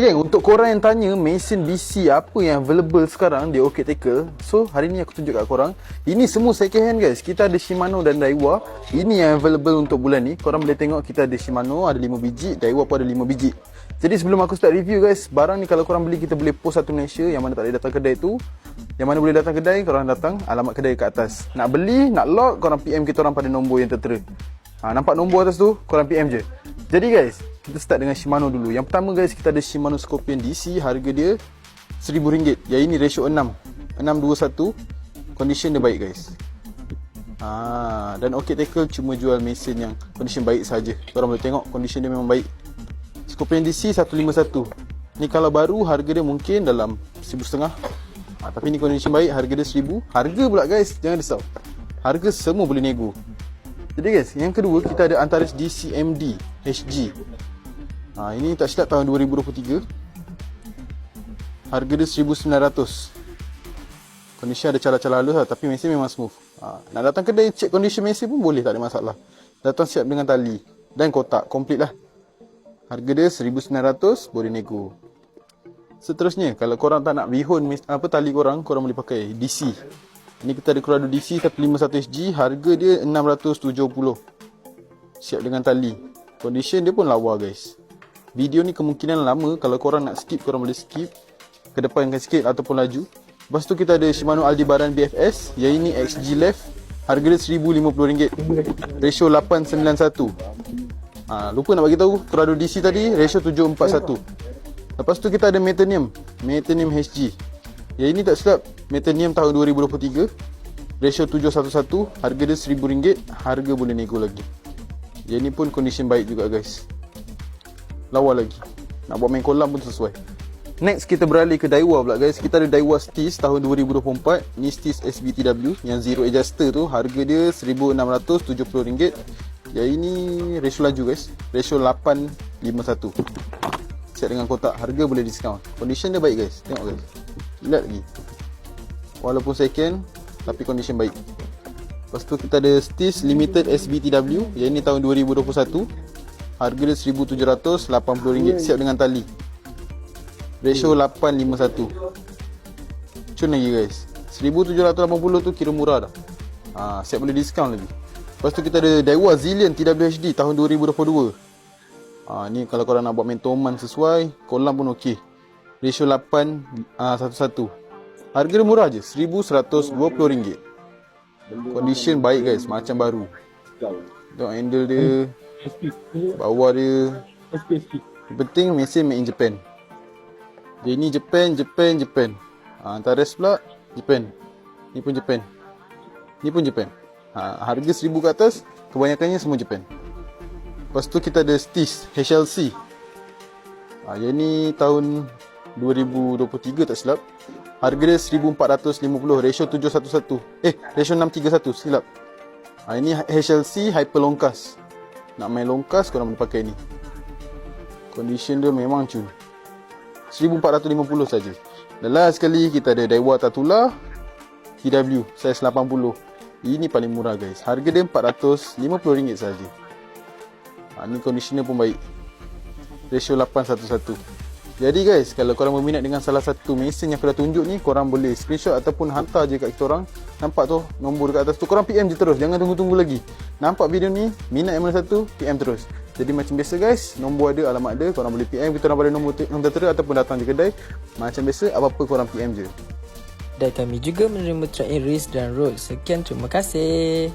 Okay geng, untuk korang yang tanya mesin BC apa yang available sekarang di OK Tackle So hari ni aku tunjuk kat korang. Ini semua second hand guys. Kita ada Shimano dan Daiwa. Ini yang available untuk bulan ni. Korang boleh tengok kita ada Shimano ada 5 biji. Daiwa pun ada 5 biji. Jadi sebelum aku start review guys Barang ni kalau korang beli kita boleh post satu Malaysia. Yang mana tak boleh datang kedai tu. Yang mana boleh datang kedai Korang datang alamat kedai kat atas. Nak beli, nak lock Korang PM kita orang pada nombor yang tertera. Ha, Nampak nombor atas tu? Korang PM je Jadi guys kita start dengan Shimano dulu. Yang pertama guys, kita ada Shimano Scorpion DC. Harga dia RM1,000. Yang ini ratio 6. 621. Condition dia baik guys. Ha, dan OK Tackle cuma jual mesin yang condition baik saja. Korang boleh tengok condition dia memang baik. Scorpion DC 151. Ni kalau baru harga dia mungkin dalam RM1,500. Ha, tapi ni condition baik, harga dia RM1,000. Harga pula guys, jangan risau. Harga semua boleh nego. Jadi guys, yang kedua kita ada Antares DCMD HG. Ha, ini tak silap tahun 2023. Harga dia 1900. Condition ada cala-cala halus lah, tapi mesin memang smooth. Ha, nak datang kedai check condition mesin pun boleh, tak ada masalah. Datang siap dengan tali dan kotak, komplit lah. Harga dia 1900, boleh nego. Seterusnya, kalau korang tak nak bihun apa tali korang, korang boleh pakai DC. Ini kita ada Corrado DC 151SG, harga dia 670. Siap dengan tali. Condition dia pun lawa guys. Video ni kemungkinan lama. Kalau korang nak skip Korang boleh skip. Kedepankan sikit Ataupun laju. Lepas tu kita ada Shimano Aldebaran BFS Yang ini XG left. Harga dia RM1,050 Ratio 891 ha, Lupa nak bagi tahu Corrado DC tadi Ratio 741 Lepas tu kita ada Metanium. Metanium HG Yang ini tak silap. Metanium tahun 2023 Ratio 711 Harga dia RM1,000 Harga boleh nego lagi Yang ini pun condition baik juga guys. Lawa lagi. Nak buat main kolam pun sesuai. Next kita beralih ke Daiwa pula guys. Kita ada Daiwa Stis tahun 2024 Ni Stis SBTW Yang zero adjuster tu. Harga dia RM1,670 Yang ini ratio laju guys. Ratio 851 Siap dengan kotak. Harga boleh discount. Condition dia baik guys. Tengok guys. Lihat lagi. Walaupun second Tapi condition baik Lepas tu kita ada Stis Limited SBTW Yang ini tahun 2021 Harga dia RM1,780 siap dengan tali. Ratio 851 Cun lagi guys. RM1,780 tu kira murah dah. Ha, Siap boleh diskaun lagi. Lepas tu kita ada Daiwa Zillion TWHD tahun 2022 ha, Ni kalau korang nak buat mentoman sesuai Kolam pun okey. Ratio 811 ha, Harga dia murah je RM1,120 Condition baik guys. Macam baru. Tengok handle dia. Bawah dia. Yang penting mesin made in Japan. Dia ni Japan, Japan, Japan. Ha, Antares pula Japan. Ni pun Japan. Ni pun Japan. Ha, Harga seribu ke atas Kebanyakannya semua Japan. Lepas tu kita ada Stis HLC ha, Yang ni tahun 2023 tak silap Harga dia 1450 Ratio 711 Eh ratio 631 silap. Ha, Ini HLC Hyper Longcast nak main longkas korang boleh pakai ni. Condition dia memang cun. 1450 saja. Dan last sekali kita ada Daiwa Tatula TW size 80 Ini paling murah guys. Harga dia RM450 saja. ha, Ni condition dia pun baik. Ratio 811 jadi guys, kalau korang berminat dengan salah satu mesin yang aku dah tunjuk ni, korang boleh screenshot ataupun hantar je kat kita orang. Nampak tu nombor dekat atas tu. Korang PM je terus, jangan tunggu-tunggu lagi. Nampak video ni, minat yang mana satu, PM terus. Jadi macam biasa guys, nombor ada, alamat ada, korang boleh PM kita orang pada nombor yang tertera ataupun datang je kedai. Macam biasa, apa-apa korang PM je. Dan kami juga menerima in race dan road. Sekian, terima kasih.